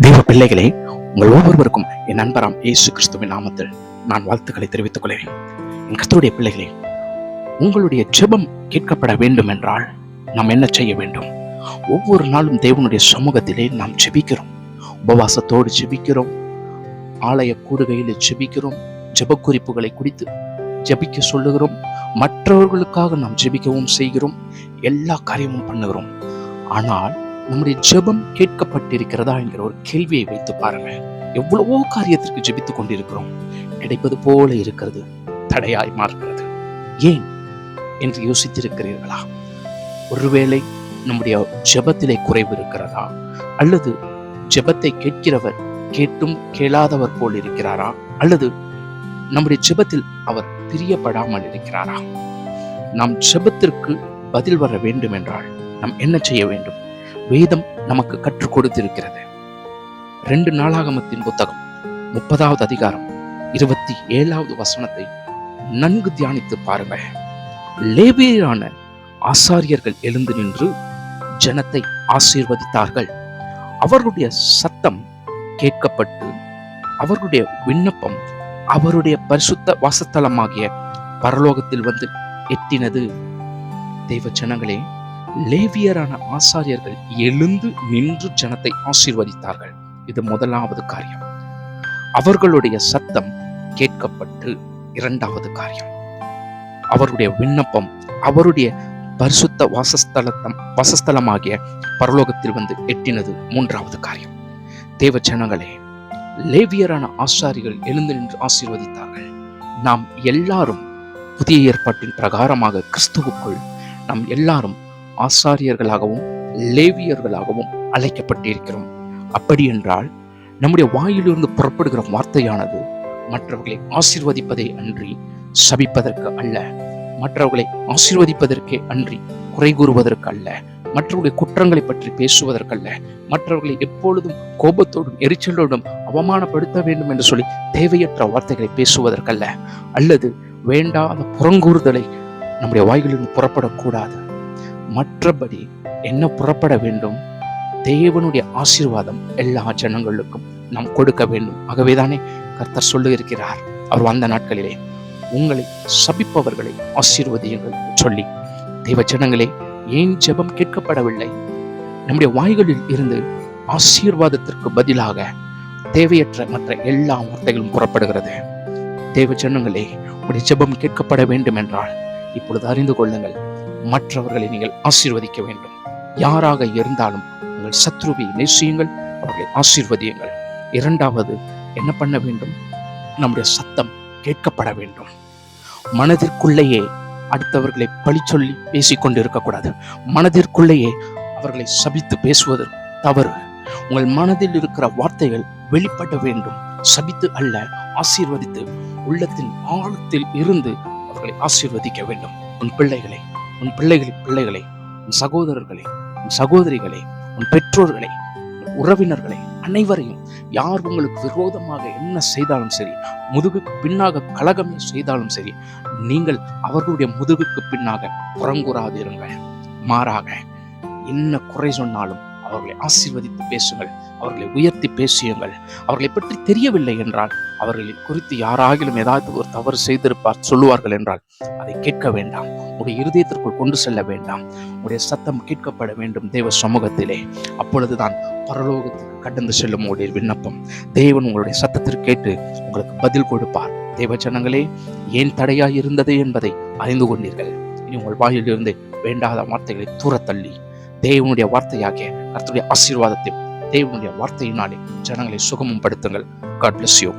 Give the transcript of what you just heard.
தெய்வ பிள்ளைகளே உங்கள் ஒவ்வொருவருக்கும் என் நண்பராம் இயேசு கிறிஸ்துவின் நாமத்தில் நான் வாழ்த்துக்களை தெரிவித்துக் கொள்கிறேன். என் கத்தருடைய பிள்ளைகளே உங்களுடைய ஜெபம் கேட்கப்பட வேண்டும் என்றால் நாம் என்ன செய்ய வேண்டும்? ஒவ்வொரு நாளும் தேவனுடைய சமூகத்திலே நாம் ஜெபிக்கிறோம். உபவாசத்தோடு ஜெபிக்கிறோம். ஆலய கூடுகையில் ஜெபிக்கிறோம். ஜெப குறிப்புகளை குடித்து ஜெபிக்க சொல்லுகிறோம். மற்றவர்களுக்காக நாம் ஜெபிக்கவும் செய்கிறோம். எல்லா காரியமும் பண்ணுகிறோம். ஆனால் நம்முடைய ஜெபம் கேட்கப்பட்டிருக்கிறதா என்கிற ஒரு கேள்வியை வைத்து பாருங்க எவ்வளவோ காரியத்திற்கு ஜெபித்துக் கொண்டிருக்கிறோம். கிடைப்பது போல இருக்கிறது. தடையாய் மாறுகிறது. ஏன் என்று யோசித்திருக்கிறீர்களா? ஒருவேளை நம்முடைய ஜெபத்திலே குறைவு இருக்கிறதா? அல்லது ஜெபத்தை கேட்கிறவர் கேட்டும் கேளாதவர் போல் இருக்கிறாரா? அல்லது நம்முடைய ஜெபத்தில் அவர் பிரியப்படாமல் இருக்கிறாரா? நாம் ஜெபத்திற்கு பதில் வர வேண்டும் என்றால் நாம் என்ன செய்ய வேண்டும்? வேதம் நமக்கு கற்றுக் கொடுத்திருக்கிறது. ரெண்டு நாளாகமத்தின் புத்தகம் முப்பதாவது அதிகாரம் இருபத்தி ஏழாவது வசனத்தை நன்கு தியானித்து பாருங்கள். லேவியரான ஆசாரியர்கள் எழுந்து நின்று ஜனத்தை ஆசீர்வதித்தார்கள். அவர்களுடைய சத்தம் கேட்கப்பட்டு அவர்களுடைய விண்ணப்பம் அவருடைய பரிசுத்த வாசத்தலமாகிய பரலோகத்தில் வந்து எட்டினது. தெய்வ ஜனங்களே லேவியரான ஆசாரியர்கள் எழுந்து நின்று ஜனத்தை ஆசீர்வதித்தார்கள். இது முதலாவது காரியம். அவர்களுடைய சத்தம் கேட்கப்பட்டு இரண்டாவது காரியம். அவருடைய விண்ணப்பம் அவருடைய பரிசுத்த வாசஸ்தலத்தம் வாசஸ்தலமாகிய பரலோகத்தில் வந்து எட்டினது மூன்றாவது காரியம். தேவ ஜனங்களே லேவியரான ஆசாரிகள் எழுந்து நின்று ஆசீர்வதித்தார்கள். நாம் எல்லாரும் புதிய ஏற்பாட்டின் பிரகாரமாக கிறிஸ்துவுக்குள் நாம் எல்லாரும் ஆசாரியர்களாகவும் லேவியர்களாகவும் அழைக்கப்பட்டிருக்கிறோம். அப்படி என்றால் நம்முடைய வாயிலிருந்து புறப்படுகிற வார்த்தையானது மற்றவர்களை ஆசிர்வதிப்பதே அன்றி சபிப்பதற்கு அல்ல. மற்றவர்களை ஆசிர்வதிப்பதற்கே அன்றி குறை கூறுவதற்கு அல்ல. மற்றவர்களுடைய குற்றங்களை பற்றி பேசுவதற்கல்ல மற்றவர்களை எப்பொழுதும் கோபத்தோடும் எரிச்சலோடும் அவமானப்படுத்த வேண்டும் என்று சொல்லி தேவையற்ற வார்த்தைகளை பேசுவதற்கல்ல அல்லது வேண்டாத புறங்கூறுதலை நம்முடைய வாய்களிலிருந்து புறப்படக்கூடாது. மற்றபடி என்ன புறப்பட வேண்டும்? தேவனுடைய ஆசீர்வாதம் எல்லா ஜனங்களுக்கும் நாம் கொடுக்க வேண்டும். ஆகவேதானே கர்த்தர் சொல்லுகிறார் அவர் வந்த நாட்களிலே உங்களை சபிப்பவர்களை ஆசீர்வதியுங்கள் சொல்லி. தெய்வ ஜனங்களே ஏன் ஜெபம் கேட்கப்படவில்லை? நம்முடைய வாய்களில் இருந்து ஆசீர்வாதத்திற்கு பதிலாக தேவையற்ற மற்ற எல்லா வார்த்தைகளும் புறப்படுகிறது. தேவ ஜனங்களே உடைய ஜெபம் கேட்கப்பட வேண்டும் என்றால் இப்பொழுது அறிந்து கொள்ளுங்கள். மற்றவர்களை நீங்கள் ஆசீர்வதிக்க வேண்டும். யாராக இருந்தாலும் உங்கள் சத்ருவை நேசியுங்கள் அவர்களை ஆசீர்வதியுங்கள். இரண்டாவது என்ன பண்ண வேண்டும்? நம்முடைய சத்தம் கேட்கப்பட வேண்டும். மனதிற்குள்ளேயே அடுத்தவர்களை பழி சொல்லி பேசிக்கொண்டு இருக்கக்கூடாது மனதிற்குள்ளேயே அவர்களை சபித்து பேசுவது தவறு. உங்கள் மனதில் இருக்கிற வார்த்தைகள் வெளிப்பட வேண்டும். சபித்து அல்ல ஆசீர்வதித்து உள்ளத்தின் ஆழத்தில் இருந்து அவர்களை ஆசீர்வதிக்க வேண்டும். உன் பிள்ளைகளை உன் பிள்ளைகள் பிள்ளைகளை உன் சகோதரர்களை உன் சகோதரிகளை உன் பெற்றோர்களை உறவினர்களை அனைவரையும் யார் உங்களுக்கு விரோதமாக என்ன செய்தாலும் சரி முதுகுக்கு பின்னாக கலகமே செய்தாலும் சரி நீங்கள் அவர்களுடைய முதுகுக்கு பின்னாக புறங்கூறாதிருங்க மாறாக என்ன குறை சொன்னாலும் அவர்களை ஆசீர்வதித்து பேசுங்கள். அவர்களை உயர்த்தி பேசியுங்கள். அவர்களை பற்றி தெரியவில்லை என்றால் அவர்களை குறித்து யாராகிலும் ஏதாவது ஒரு தவறு செய்திருப்பார் சொல்லுவார்கள் என்றால் அதை கேட்க வேண்டாம். உடைய இருதயத்திற்குள் கொண்டு செல்ல வேண்டாம். உடைய சத்தம் கேட்கப்பட வேண்டும் தேவ சமூகத்திலே. அப்பொழுதுதான் பரலோகத்துக்கு கடந்து செல்லும் உடைய விண்ணப்பம். தேவன் உங்களுடைய சத்தத்திற்கு கேட்டு உங்களுக்கு பதில் கொடுப்பார். தேவ ஜனங்களே ஏன் தடையாய் இருந்தது என்பதை அறிந்து கொண்டீர்கள். இனி உங்கள் வாயிலிருந்து வேண்டாத வார்த்தைகளை தூரத்தள்ளி தேவனுடைய வார்த்தையாகிய கர்த்தருடைய ஆசீர்வாதத்தை தேவனுடைய வார்த்தையினாலே ஜனங்களை சுகமும் படுத்துங்கள். God bless you